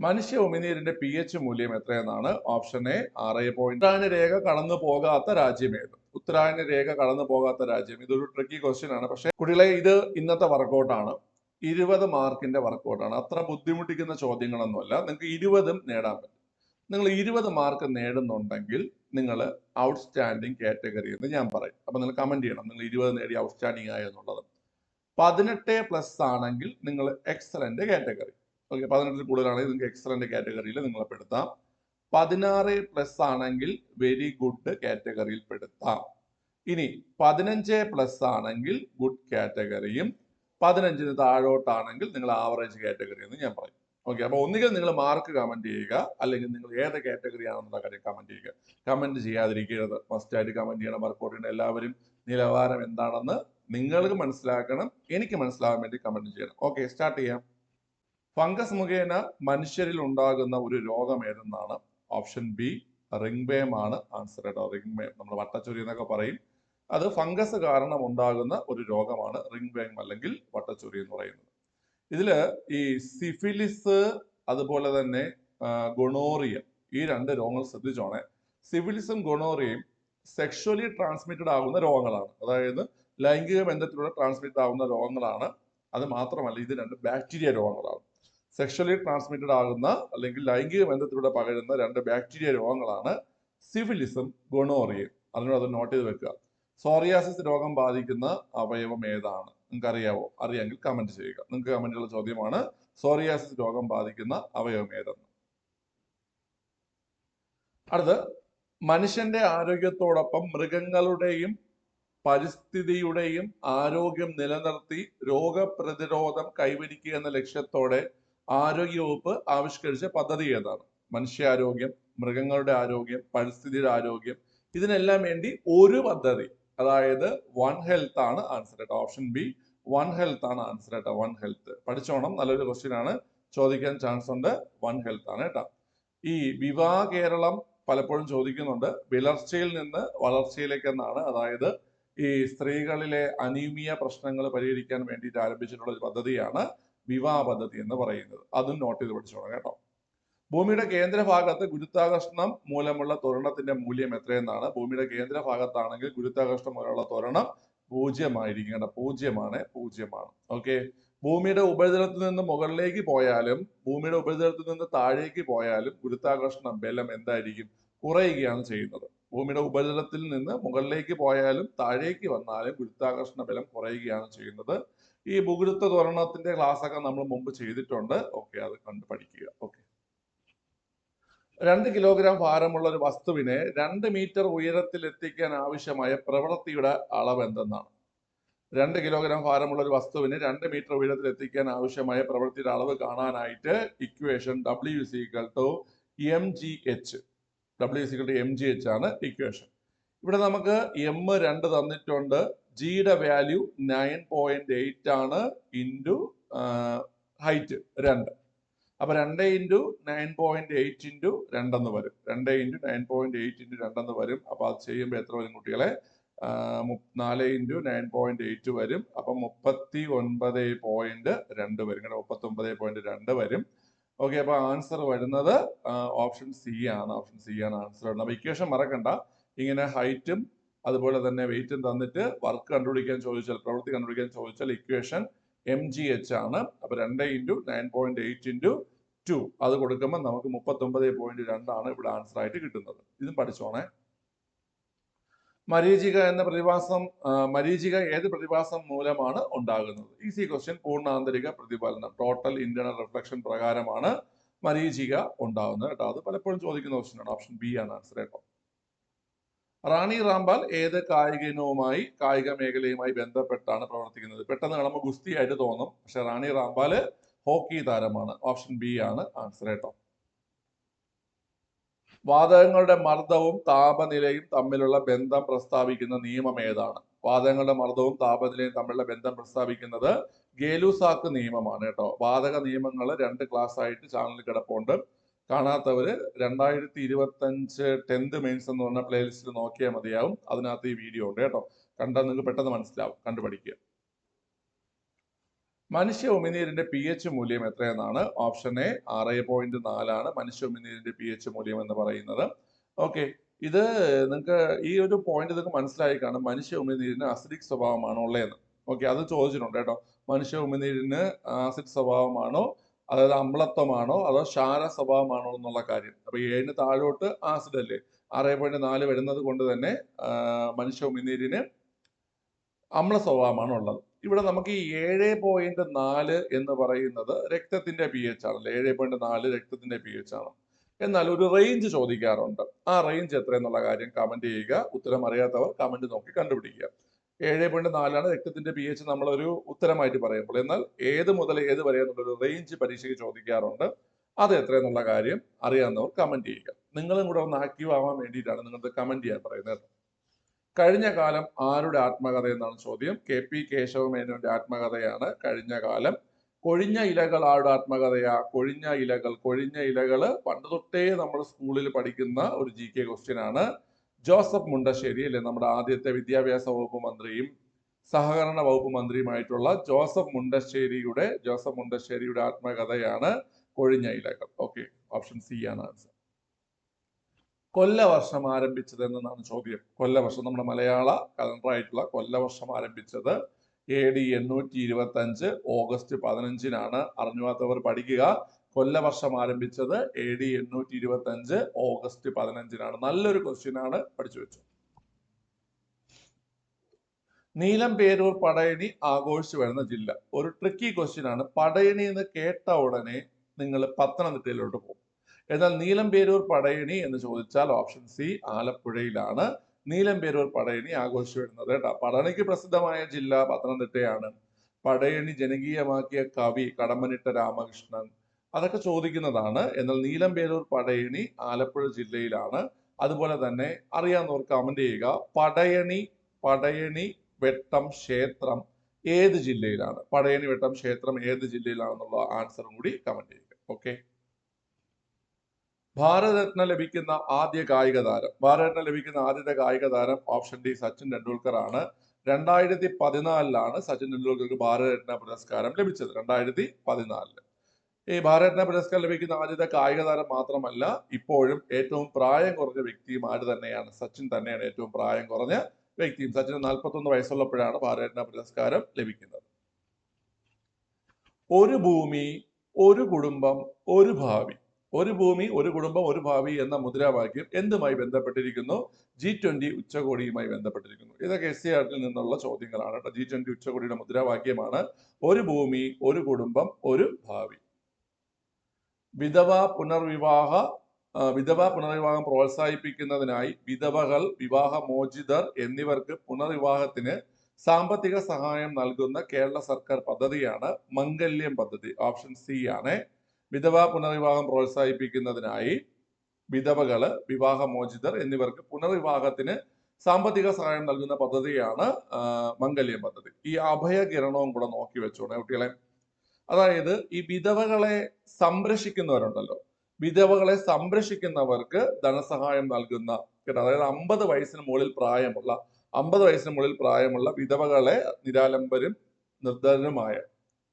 മനുഷ്യ ഉമിനീരിന്റെ P H മൂല്യം എത്രയെന്നാണ് ഓപ്ഷൻ എ ആറ് പോയിന്റ് ഉത്തരായന രേഖ കടന്നു പോകാത്ത രാജ്യം ഏത്? ഉത്തരായന രേഖ കടന്നു പോകാത്ത രാജ്യം. ഇതൊരു ട്രിക്കി ക്വസ്റ്റ്യൻ ആണ്. പക്ഷേ കുട്ടികളെ ഇത് ഇന്നത്തെ വർക്കൗട്ടാണ് ഇരുപത് മാർക്കിന്റെ വർക്കൗട്ടാണ് അത്ര ബുദ്ധിമുട്ടിക്കുന്ന ചോദ്യങ്ങളൊന്നുമല്ല. നിങ്ങൾക്ക് ഇരുപതും നേടാൻ പറ്റും. നിങ്ങൾ ഇരുപത് മാർക്ക് നേടുന്നുണ്ടെങ്കിൽ നിങ്ങൾ ഔട്ട്സ്റ്റാൻഡിങ് കാറ്റഗറി എന്ന് ഞാൻ പറയും. അപ്പൊ നിങ്ങൾ കമന്റ് ചെയ്യണം. നിങ്ങൾ ഇരുപത് നേടി ഔട്ട്സ്റ്റാൻഡിങ് ആയെന്നുള്ളത് പതിനെട്ട് പ്ലസ് ആണെങ്കിൽ നിങ്ങൾ എക്സലന്റ് കാറ്റഗറി ഓക്കെ പതിനെട്ടിൽ കൂടുതലാണെങ്കിൽ നിങ്ങൾക്ക് എക്സലന്റ് കാറ്റഗറിയിൽ നിങ്ങളെ പെടുത്താം. പതിനാറ് പ്ലസ് ആണെങ്കിൽ വെരി ഗുഡ് കാറ്റഗറിയിൽ പെടുത്താം. ഇനി പതിനഞ്ച് പ്ലസ് ആണെങ്കിൽ ഗുഡ് കാറ്റഗറിയും പതിനഞ്ചിന് താഴോട്ടാണെങ്കിൽ നിങ്ങൾ ആവറേജ് കാറ്റഗറി എന്ന് ഞാൻ പറയും. ഓക്കെ അപ്പൊ ഒന്നുകിൽ നിങ്ങൾ മാർക്ക് കമന്റ് ചെയ്യുക അല്ലെങ്കിൽ നിങ്ങൾ ഏത് കാറ്റഗറി ആണെന്നുള്ള കാര്യം കമന്റ് ചെയ്യുക. കമന്റ് ചെയ്യാതിരിക്കരുത്. മസ്റ്റ് ആയിട്ട് കമന്റ് ചെയ്യണം. വർക്കൗട്ടിന് എല്ലാവരും നിലവാരം എന്താണെന്ന് നിങ്ങൾക്ക് മനസ്സിലാക്കണം. എനിക്ക് മനസ്സിലാകാൻ വേണ്ടി കമന്റ് ചെയ്യണം. ഓക്കെ സ്റ്റാർട്ട് ചെയ്യാം. ഫംഗസ് മുഖേന മനുഷ്യരിൽ ഉണ്ടാകുന്ന ഒരു രോഗം ഏതെന്നാണ്? ഓപ്ഷൻ ബി റിംഗ് ബേം ആണ് ആൻസർ കേട്ടോ. റിംഗ് ബേം നമ്മൾ വട്ടച്ചൊരി എന്നൊക്കെ പറയും. അത് ഫംഗസ് കാരണം ഉണ്ടാകുന്ന ഒരു രോഗമാണ് റിംഗ് ബേം അല്ലെങ്കിൽ വട്ടച്ചൊരി എന്ന് പറയുന്നത്. ഇതിൽ ഈ സിഫിലിസ് അതുപോലെ തന്നെ ഗൊണോറിയ ഈ രണ്ട് രോഗങ്ങൾ ശ്രദ്ധിച്ചോണേ. സിഫിലിസും ഗൊണോറിയയും സെക്ഷലി ട്രാൻസ്മിറ്റഡ് ആകുന്ന രോഗങ്ങളാണ്. അതായത് ലൈംഗിക ബന്ധത്തിലൂടെ ട്രാൻസ്മിറ്റ് ആകുന്ന രോഗങ്ങളാണ്. അത് മാത്രമല്ല ഇത് രണ്ട് ബാക്ടീരിയ രോഗങ്ങളാണ്. സെക്ഷലി ട്രാൻസ്മിറ്റഡ് ആകുന്ന അല്ലെങ്കിൽ ലൈംഗിക ബന്ധത്തിലൂടെ പകരുന്ന രണ്ട് ബാക്ടീരിയ രോഗങ്ങളാണ് സിഫിലിസും ഗൊണോറിയയും അതിനോട് അത് നോട്ട് ചെയ്ത് വെക്കുക. സോറിയാസിസ് രോഗം ബാധിക്കുന്ന അവയവം ഏതാണ്? നിങ്ങൾക്ക് അറിയാവോ അറിയാമെങ്കിൽ കമന്റ് ചെയ്യുക. നിങ്ങൾക്ക് കമന്റുള്ള ചോദ്യമാണ് സോറിയാസിസ് രോഗം ബാധിക്കുന്ന അവയവം ഏതെന്ന്. അടുത്ത് മനുഷ്യന്റെ ആരോഗ്യത്തോടൊപ്പം മൃഗങ്ങളുടെയും പരിസ്ഥിതിയുടെയും ആരോഗ്യം നിലനിർത്തി രോഗപ്രതിരോധം കൈവരിക്കുക എന്ന ലക്ഷ്യത്തോടെ ആരോഗ്യവകുപ്പ് ആവിഷ്കരിച്ച പദ്ധതി ഏതാണ്? മനുഷ്യാരോഗ്യം മൃഗങ്ങളുടെ ആരോഗ്യം പരിസ്ഥിതിയുടെ ആരോഗ്യം ഇതിനെല്ലാം വേണ്ടി ഒരു പദ്ധതി. അതായത് വൺ ഹെൽത്ത് ആണ് ആൻസർ കേട്ടോ. ഓപ്ഷൻ ബി വൺ ഹെൽത്ത് ആണ് ആൻസർ കേട്ടോ വൺ ഹെൽത്ത്. പഠിച്ചോണം നല്ലൊരു ക്വസ്റ്റ്യൻ ആണ്. ചോദിക്കാൻ ചാൻസ് ഉണ്ട് വൺ ഹെൽത്ത് ആണ് കേട്ടോ. ഈ വിവാ കേരളം പലപ്പോഴും ചോദിക്കുന്നുണ്ട് വിളർച്ചയിൽ നിന്ന് വളർച്ചയിലേക്ക് എന്നാണ്. അതായത് ഈ സ്ത്രീകളിലെ അനീമിയ പ്രശ്നങ്ങൾ പരിഹരിക്കാൻ വേണ്ടിയിട്ട് ആരംഭിച്ചിട്ടുള്ള ഒരു പദ്ധതിയാണ് വിവാഹ പദ്ധതി എന്ന് പറയുന്നത്. അതും നോട്ട് ചെയ്ത് പഠിച്ചോണം കേട്ടോ. ഭൂമിയുടെ കേന്ദ്രഭാഗത്ത് ഗുരുത്വാകർഷണം മൂലമുള്ള ത്വരണത്തിന്റെ മൂല്യം എത്രയെന്നാണ്? ഭൂമിയുടെ കേന്ദ്രഭാഗത്താണെങ്കിൽ ഗുരുത്വാകർഷണം മൂലമുള്ള ത്വരണം പൂജ്യമായിരിക്കും പൂജ്യമാണ് പൂജ്യമാണ്. ഓക്കെ ഭൂമിയുടെ ഉപരിതലത്തിൽ നിന്ന് മുകളിലേക്ക് പോയാലും ഭൂമിയുടെ ഉപരിതലത്തിൽ നിന്ന് താഴേക്ക് പോയാലും ഗുരുത്വാകർഷണ ബലം എന്തായിരിക്കും? കുറയുകയാണ് ചെയ്യുന്നത്. ഭൂമിയുടെ ഉപരിതലത്തിൽ നിന്ന് മുകളിലേക്ക് പോയാലും താഴേക്ക് വന്നാലും ഗുരുത്വാകർഷണ ബലം കുറയുകയാണ് ചെയ്യുന്നത്. ഈ ഭൂഗുരുത്വ ത്വരണത്തിന്റെ ക്ലാസ് ഒക്കെ നമ്മൾ മുമ്പ് ചെയ്തിട്ടുണ്ട്. ഓക്കെ അത് കണ്ട് പഠിക്കുക. ഓക്കെ. രണ്ട് കിലോഗ്രാം ഭാരമുള്ള ഒരു വസ്തുവിനെ രണ്ട് മീറ്റർ ഉയരത്തിൽ എത്തിക്കാൻ ആവശ്യമായ പ്രവൃത്തിയുടെ അളവ് എന്തെന്നാണ്? രണ്ട് കിലോഗ്രാം ഭാരമുള്ള ഒരു വസ്തുവിനെ രണ്ട് മീറ്റർ ഉയരത്തിൽ എത്തിക്കാൻ ആവശ്യമായ പ്രവൃത്തിയുടെ അളവ് കാണാനായിട്ട് equation W equal to M G H W equal to M G H ആണ് ഇക്വേഷൻ. ഇവിടെ നമുക്ക് എം രണ്ട് തന്നിട്ടുണ്ട്. ജിയുടെ വാല്യൂ നയൻ പോയിന്റ് എയ്റ്റ് ആണ് ഇന്റു ഹൈറ്റ് രണ്ട്. അപ്പൊ രണ്ട് into nine point eight into രണ്ടെന്ന് വരും. രണ്ട് into nine point eight into രണ്ടെന്ന് വരും. അപ്പൊ അത് ചെയ്യുമ്പോൾ എത്ര വരും കുട്ടികളെ? നാല് ഇന്റു നയൻ പോയിന്റ് എയ്റ്റ് വരും. അപ്പൊ മുപ്പത്തി ഒൻപത് പോയിന്റ് രണ്ട് വരും. കേട്ടോ മുപ്പത്തി ഒമ്പത് പോയിന്റ് രണ്ട് വരും. ഓക്കെ അപ്പൊ ആൻസർ വരുന്നത് ഓപ്ഷൻ സി ആണ്. ഓപ്ഷൻ സി ആണ് ആൻസർ വരുന്നത്. അപ്പൊ ഇക്വേഷൻ മറക്കണ്ട. ഇങ്ങനെ ഹൈറ്റും അതുപോലെ തന്നെ വെയിറ്റും തന്നിട്ട് വർക്ക് കണ്ടുപിടിക്കാൻ ചോദിച്ചാൽ പ്രവൃത്തി കണ്ടുപിടിക്കാൻ ചോദിച്ചാൽ ഇക്വേഷൻ എം ജി എച്ച് ആണ്. അപ്പൊ രണ്ട് into nine point eight into two അത് കൊടുക്കുമ്പോൾ നമുക്ക് മുപ്പത്തൊമ്പത് പോയിന്റ് രണ്ടാണ് ഇവിടെ ആൻസർ ആയിട്ട് കിട്ടുന്നത്. ഇതും പഠിച്ചോണേ. മരീചിക എന്ന പ്രതിഭാസം മരീചിക ഏത് പ്രതിഭാസം മൂലമാണ് ഉണ്ടാകുന്നത്? ഈസി ക്വസ്റ്റ്യൻ പൂർണാന്തരിക പ്രതിഫലനം. ടോട്ടൽ ഇന്റേണൽ റിഫ്ലക്ഷൻ പ്രകാരമാണ് മരീചിക ഉണ്ടാകുന്നത്. കേട്ടോ അത് പലപ്പോഴും ചോദിക്കുന്ന ക്വസ്റ്റ്യൻ ആണ്. ഓപ്ഷൻ ബി ആണ് ആൻസർ കേട്ടോ. റാണി റാംപാൽ ഏത് കായിക ഇനവുമായി കായിക മേഖലയുമായി ബന്ധപ്പെട്ടാണ് പ്രവർത്തിക്കുന്നത്? പെട്ടെന്ന് കാണുമ്പോൾ ഗുസ്തി ആയിട്ട് തോന്നും. പക്ഷെ റാണി റാംപാൽ ഹോക്കി താരമാണ്. ഓപ്ഷൻ ബി ആണ് ആൻസർ കേട്ടോ. വാതകങ്ങളുടെ മർദ്ദവും താപനിലയും തമ്മിലുള്ള ബന്ധം പ്രസ്താവിക്കുന്ന നിയമം ഏതാണ്? വാതകങ്ങളുടെ മർദ്ദവും താപനിലയും തമ്മിലുള്ള ബന്ധം പ്രസ്താവിക്കുന്നത് ഗേലുസാക്ക് നിയമമാണ് കേട്ടോ. വാതക നിയമങ്ങൾ രണ്ട് ക്ലാസ് ആയിട്ട് ചാനലിൽ കിടപ്പുണ്ട്. കാണാത്തവര് രണ്ടായിരത്തി ഇരുപത്തഞ്ച് ടെൻത്ത് മെയിൻസ് എന്ന് പറഞ്ഞ പ്ലേലിസ്റ്റ് നോക്കിയാൽ മതിയാവും. അതിനകത്ത് ഈ വീഡിയോ ഉണ്ട് കേട്ടോ. കണ്ടാൽ നിങ്ങൾക്ക് പെട്ടെന്ന് മനസ്സിലാവും. കണ്ടുപഠിക്കുക. മനുഷ്യ ഉമിനീരിന്റെ പി എച്ച് മൂല്യം എത്രയെന്നാണ്? ഓപ്ഷൻ എ ആറ് പോയിന്റ് നാലാണ്. മനുഷ്യ ഉമിനീരിന്റെ പി എച്ച് മൂല്യം എന്ന് പറയുന്നത്. ഓക്കെ ഇത് നിങ്ങൾക്ക് ഈ ഒരു പോയിന്റ് നിങ്ങൾക്ക് മനസ്സിലായി കാണും. മനുഷ്യ ഉമിനീരിന് അസിഡിക് സ്വഭാവമാണോ ഉള്ളതെന്ന്. ഓക്കെ അത് ചോദിച്ചിട്ടുണ്ട് കേട്ടോ. മനുഷ്യ ഉമിനീരിന് ആസിഡ് സ്വഭാവമാണോ അതായത് അമ്ലത്വമാണോ അതോ ക്ഷാര സ്വഭാവമാണോ എന്നുള്ള കാര്യം. അപ്പൊ ഏഴിന് താഴോട്ട് ആസിഡ് അല്ലേ? ആറ് പോയിന്റ് നാല് വരുന്നത് കൊണ്ട് തന്നെ മനുഷ്യ ഉമിനീരിന് അമ്ല സ്വഭാവമാണ് ഉള്ളത്. ഇവിടെ നമുക്ക് ഈ ഏഴ് പോയിന്റ് നാല് എന്ന് പറയുന്നത് രക്തത്തിന്റെ പി എച്ച് ആണ് ഏഴ് പോയിന്റ് നാല് രക്തത്തിന്റെ പി എച്ച് ആണ്. എന്നാൽ ഒരു റേഞ്ച് ചോദിക്കാറുണ്ട്. ആ റേഞ്ച് എത്ര എന്നുള്ള കാര്യം കമന്റ് ചെയ്യുക. ഉത്തരം അറിയാത്തവർ കമന്റ് നോക്കി കണ്ടുപിടിക്കുക. ഏഴ് പോയിന്റ് നാലാണ് രക്തത്തിന്റെ പി എച്ച് നമ്മളൊരു ഉത്തരമായിട്ട് പറയുമ്പോൾ. എന്നാൽ ഏത് മുതൽ ഏത് വരെ എന്നുള്ളൊരു റേഞ്ച് പരീക്ഷയ്ക്ക് ചോദിക്കാറുണ്ട്. അത് എത്ര എന്നുള്ള കാര്യം അറിയാവുന്നവർ കമന്റ് ചെയ്യുക. നിങ്ങളും കൂടെ ഒന്ന് ആക്റ്റീവ് ആവാൻ വേണ്ടിയിട്ടാണ് നിങ്ങൾക്ക് കമന്റ് ചെയ്യാൻ പറയുന്നത് കഴിഞ്ഞ കാലം ആരുടെ ആത്മകഥ എന്നാണ് ചോദ്യം. കെ പി കേശവമേനോന്റെ ആത്മകഥയാണ് കഴിഞ്ഞ കാലം. കൊഴിഞ്ഞ ഇലകൾ ആരുടെ ആത്മകഥയാ? കൊഴിഞ്ഞ ഇലകൾ. കൊഴിഞ്ഞ ഇലകൾ പണ്ട് തൊട്ടേ നമ്മൾ സ്കൂളിൽ പഠിക്കുന്ന ഒരു ജി കെ ക്വസ്റ്റ്യൻ ആണ്. ജോസഫ് മുണ്ടശ്ശേരി അല്ലെ നമ്മുടെ ആദ്യത്തെ വിദ്യാഭ്യാസ വകുപ്പ് മന്ത്രിയും സഹകരണ വകുപ്പ് മന്ത്രിയുമായിട്ടുള്ള ജോസഫ് മുണ്ടശ്ശേരിയുടെ ജോസഫ് മുണ്ടശ്ശേരിയുടെ ആത്മകഥയാണ് കൊഴിഞ്ഞ ഇലകൾ ഓക്കെ ഓപ്ഷൻ സി ആണ് ആൻസർ കൊല്ലവർഷം ആരംഭിച്ചത് എന്നാണ് ചോദ്യം. കൊല്ലവർഷം നമ്മുടെ മലയാള കലണ്ടറായിട്ടുള്ള കൊല്ലവർഷം ആരംഭിച്ചത് എ ഡി എണ്ണൂറ്റി ഇരുപത്തി അഞ്ച് ഓഗസ്റ്റ് പതിനഞ്ചിനാണ്. അറിഞ്ഞുവാത്തവർ പഠിക്കുക. കൊല്ലവർഷം ആരംഭിച്ചത് എ ഡി എണ്ണൂറ്റി ഇരുപത്തി അഞ്ച് ഓഗസ്റ്റ് പതിനഞ്ചിനാണ്. നല്ലൊരു ക്വസ്റ്റ്യൻ ആണ് പഠിച്ചു വെച്ചു നീലം പേരൂർ പടയണി ആഘോഷിച്ചു വരുന്ന ജില്ല. ഒരു ട്രിക്കി ക്വസ്റ്റ്യൻ ആണ്. പടയണി എന്ന് കേട്ട ഉടനെ നിങ്ങൾ പത്തനംതിട്ടയിലോട്ട് പോകും. എന്നാൽ നീലം പേരൂർ പടയണി എന്ന് ചോദിച്ചാൽ ഓപ്ഷൻ സി ആലപ്പുഴയിലാണ്. നീലം പേരൂർ പടയണി ആഘോഷിച്ചു വരുന്നത് കേട്ടോ. പടയണിക്ക് പ്രസിദ്ധമായ ജില്ല പത്തനംതിട്ടയാണ്. പടയണി ജനകീയമാക്കിയ കവി കടമ്മനിട്ട രാമകൃഷ്ണൻ അതൊക്കെ ചോദിക്കുന്നതാണ്. എന്നാൽ നീലംപേരൂർ പടയണി ആലപ്പുഴ ജില്ലയിലാണ്. അതുപോലെ തന്നെ അറിയാവുന്നവർ കമന്റ് ചെയ്യുക. പടയണി പടയണി വെട്ടം ക്ഷേത്രം ഏത് ജില്ലയിലാണ്? പടയണി വെട്ടം ക്ഷേത്രം ഏത് ജില്ലയിലാണെന്നുള്ള ആൻസറും കൂടി കമന്റ് ചെയ്യുക. ഓക്കെ ഭാരതരത്ന ലഭിക്കുന്ന ആദ്യ കായിക താരം. ഭാരതരത്ന ലഭിക്കുന്ന ആദ്യത്തെ കായിക താരം ഓപ്ഷൻ ഡി സച്ചിൻ ടെണ്ടുൽക്കർ ആണ് രണ്ടായിരത്തി പതിനാലിലാണ് സച്ചിൻ ടെണ്ടുൽക്കർക്ക് ഭാരതരത്ന പുരസ്കാരം ലഭിച്ചത്. രണ്ടായിരത്തി പതിനാലിൽ. ഈ ഭാരതരത്ന പുരസ്കാരം ലഭിക്കുന്ന ആദ്യത്തെ കായിക താരം മാത്രമല്ല ഇപ്പോഴും ഏറ്റവും പ്രായം കുറഞ്ഞ വ്യക്തിയും ആര് തന്നെയാണ്? സച്ചിൻ തന്നെയാണ് ഏറ്റവും പ്രായം കുറഞ്ഞ വ്യക്തിയും. സച്ചിന് നാൽപ്പത്തൊന്ന് വയസ്സുള്ളപ്പോഴാണ് ഭാരതരത്ന പുരസ്കാരം ലഭിക്കുന്നത്. ഒരു ഭൂമി ഒരു കുടുംബം ഒരു ഭാവി. ഒരു ഭൂമി ഒരു കുടുംബം ഒരു ഭാവി എന്ന മുദ്രാവാക്യം എന്തുമായി ബന്ധപ്പെട്ടിരിക്കുന്നു? ജി ട്വന്റി ഉച്ചകോടിയുമായി ബന്ധപ്പെട്ടിരിക്കുന്നു. ഇതൊക്കെ എസ് സി ആർട്ടിൽ നിന്നുള്ള ചോദ്യങ്ങളാണ് കേട്ടോ. ജി ട്വന്റി ഉച്ചകോടിയുടെ മുദ്രാവാക്യമാണ് ഒരു ഭൂമി ഒരു കുടുംബം ഒരു ഭാവി. വിധവ പുനർവിവാഹ വിധവ പുനർവിവാഹം പ്രോത്സാഹിപ്പിക്കുന്നതിനായി വിധവകൾ വിവാഹമോചിതർ എന്നിവർക്ക് പുനർവിവാഹത്തിന് സാമ്പത്തിക സഹായം നൽകുന്ന കേരള സർക്കാർ പദ്ധതിയാണ് മംഗല്യം പദ്ധതി ഓപ്ഷൻ സി ആണ്. വിധവ പുനർവിവാഹം പ്രോത്സാഹിപ്പിക്കുന്നതിനായി വിധവകൾ വിവാഹമോചിതർ എന്നിവർക്ക് പുനർവിവാഹത്തിന് സാമ്പത്തിക സഹായം നൽകുന്ന പദ്ധതിയാണ് മംഗല്യം പദ്ധതി. ഈ അഭയകിരണവും കൂടെ നോക്കി വെച്ചോണേ കുട്ടികളെ. അതായത് ഈ വിധവകളെ സംരക്ഷിക്കുന്നവരുണ്ടല്ലോ. വിധവകളെ സംരക്ഷിക്കുന്നവർക്ക് ധനസഹായം നൽകുന്ന അതായത് അമ്പത് വയസ്സിന് മുകളിൽ പ്രായമുള്ള അമ്പത് വയസ്സിന് മുകളിൽ പ്രായമുള്ള വിധവകളെ നിരാലംബരും നിർദ്ധനരുമായ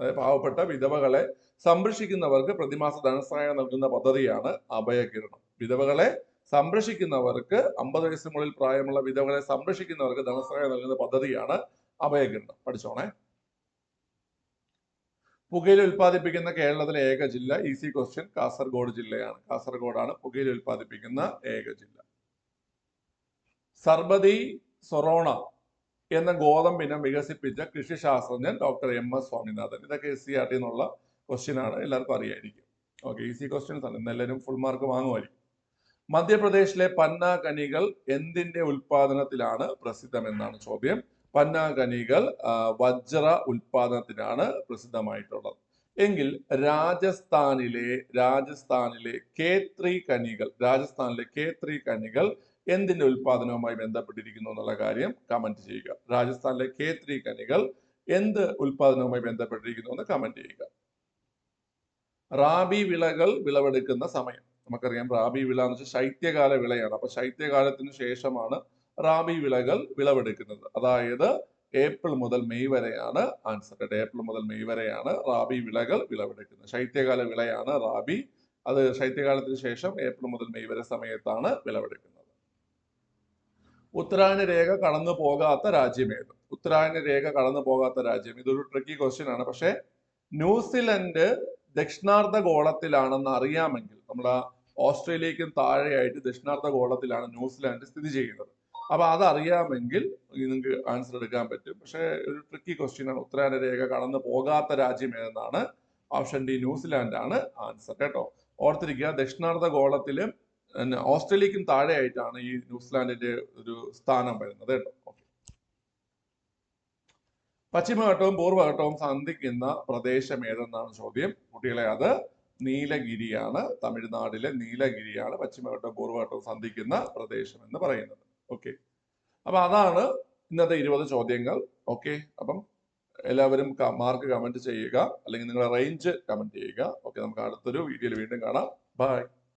പാവപ്പെട്ട വിധവകളെ സംരക്ഷിക്കുന്നവർക്ക് പ്രതിമാസ ധനസഹായം നൽകുന്ന പദ്ധതിയാണ് അഭയകിരണം. വിധവകളെ സംരക്ഷിക്കുന്നവർക്ക് അമ്പത് വയസ്സിന് മുകളിൽ പ്രായമുള്ള വിധവകളെ സംരക്ഷിക്കുന്നവർക്ക് ധനസഹായം നൽകുന്ന പദ്ധതിയാണ് അഭയകിരണം. പഠിച്ചോണേ. പുകയില ഉൽപ്പാദിപ്പിക്കുന്ന കേരളത്തിലെ ഏക ജില്ല ഈസി ക്വസ്റ്റ്യൻ കാസർഗോഡ് ജില്ലയാണ്. കാസർഗോഡാണ് പുകയില ഉൽപ്പാദിപ്പിക്കുന്ന ഏക ജില്ല. സർബതി സൊറോണ എന്ന ഗോതമ്പിനെ വികസിപ്പിച്ച കൃഷിശാസ്ത്രജ്ഞൻ ഡോക്ടർ എം എസ് സ്വാമിനാഥൻ. ഇതൊക്കെ എസ് സി ആർ ടി എന്നുള്ള ക്വസ്റ്റ്യൻ ആണ്. എല്ലാവർക്കും അറിയായിരിക്കും. ഓക്കെ ഈസി ക്വസ്റ്റ്യൻസ് ആണ്. ഇന്ന് എല്ലാവരും ഫുൾ മാർക്ക് വാങ്ങുമായിരിക്കും. മധ്യപ്രദേശിലെ പന്ന കനികൾ എന്തിന്റെ ഉൽപാദനത്തിലാണ് പ്രസിദ്ധമെന്നാണ് ചോദ്യം. പന്ന ഖനികൾ ആ, വജ്ര ഉൽപാദനത്തിനാണ് പ്രസിദ്ധമായിട്ടുള്ളത്. എങ്കിൽ രാജസ്ഥാനിലെ രാജസ്ഥാനിലെ കേത്രി കനികൾ രാജസ്ഥാനിലെ കേത്രി കനികൾ എന്തിന്റെ ഉൽപാദനവുമായി ബന്ധപ്പെട്ടിരിക്കുന്നു എന്നുള്ള കാര്യം കമന്റ് ചെയ്യുക. രാജസ്ഥാനിലെ കേത്രി കനികൾ എന്ത് ഉൽപാദനവുമായി ബന്ധപ്പെട്ടിരിക്കുന്നു എന്ന് കമന്റ് ചെയ്യുക. റാബി വിളകൾ വിളവെടുക്കുന്ന സമയം. നമുക്കറിയാം റാബി വിള എന്ന് വെച്ചാൽ ശൈത്യകാല വിളയാണ്. അപ്പൊ ശൈത്യകാലത്തിന് ശേഷമാണ് റാബി വിളകൾ വിളവെടുക്കുന്നത്. അതായത് ഏപ്രിൽ മുതൽ മെയ് വരെയാണ് ആൻസർ കേട്ടോ. ഏപ്രിൽ മുതൽ മെയ് വരെയാണ് റാബി വിളകൾ വിളവെടുക്കുന്നത്. ശൈത്യകാല വിളയാണ് റാബി. അത് ശൈത്യകാലത്തിന് ശേഷം ഏപ്രിൽ മുതൽ മെയ് വരെ സമയത്താണ് വിളവെടുക്കുന്നത്. ഉത്തരായന രേഖ കടന്നു പോകാത്ത രാജ്യമേത്? ഉത്തരായന രേഖ കടന്നു പോകാത്ത രാജ്യം. ഇതൊരു ട്രിക്കി ക്വസ്റ്റ്യൻ ആണ്. പക്ഷേ ന്യൂസിലൻഡ് ദക്ഷിണാർദ്ധ ഗോളത്തിലാണെന്ന് അറിയാമെങ്കിൽ നമ്മുടെ ഓസ്ട്രേലിയക്കും താഴെയായിട്ട് ദക്ഷിണാർദ്ധ ഗോളത്തിലാണ് ന്യൂസിലാൻഡ് സ്ഥിതി ചെയ്യുന്നത്. അപ്പൊ അതറിയാമെങ്കിൽ നിങ്ങൾക്ക് ആൻസർ എടുക്കാൻ പറ്റും. പക്ഷേ ഒരു ട്രിക്കി ക്വസ്റ്റ്യൻ ആണ്. ഉത്തരായന രേഖ കടന്നു പോകാത്ത രാജ്യം ഏതെന്നാണ് ഓപ്ഷൻ ഡി ന്യൂസിലാൻഡ് ആണ് ആൻസർ കേട്ടോ. ഓർത്തിരിക്കുക ദക്ഷിണാർദ്ധ ഗോളത്തിൽ ഓസ്ട്രേലിയക്കും താഴെയായിട്ടാണ് ഈ ന്യൂസിലാൻഡിന്റെ ഒരു സ്ഥാനം വരുന്നത് കേട്ടോ. പശ്ചിമഘട്ടവും പൂർവഘട്ടവും സന്ധിക്കുന്ന പ്രദേശം ഏതെന്നാണ് ചോദ്യം? കുട്ടികളെ അത് നീലഗിരിയാണ്. തമിഴ്നാടിലെ നീലഗിരിയാണ് പശ്ചിമഘട്ടവും പൂർവഘട്ടവും സന്ധിക്കുന്ന പ്രദേശം എന്ന് പറയുന്നത്. ഓക്കെ അപ്പൊ അതാണ് ഇന്നത്തെ ഇരുപത് ചോദ്യങ്ങൾ. ഓക്കെ അപ്പം എല്ലാവരും മാർക്ക് കമന്റ് ചെയ്യുക. അല്ലെങ്കിൽ നിങ്ങളുടെ റേഞ്ച് കമന്റ് ചെയ്യുക. ഓക്കെ നമുക്ക് അടുത്തൊരു വീഡിയോയിൽ വീണ്ടും കാണാം. ബൈ